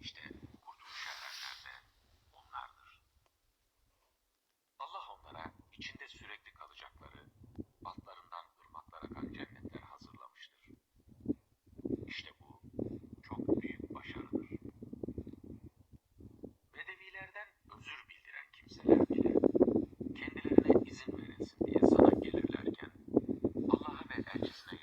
İşte kurtuluş erenler de onlardır. Allah onlara içinde sürekli kalacakları, altlarından ırmaklar akan cennetler hazırlamıştır. İşte bu çok büyük başarıdır. Bedevilerden özür bildiren kimseler bile kendilerine izin verilsin diye sana gelirlerken Allah'a ve elçisine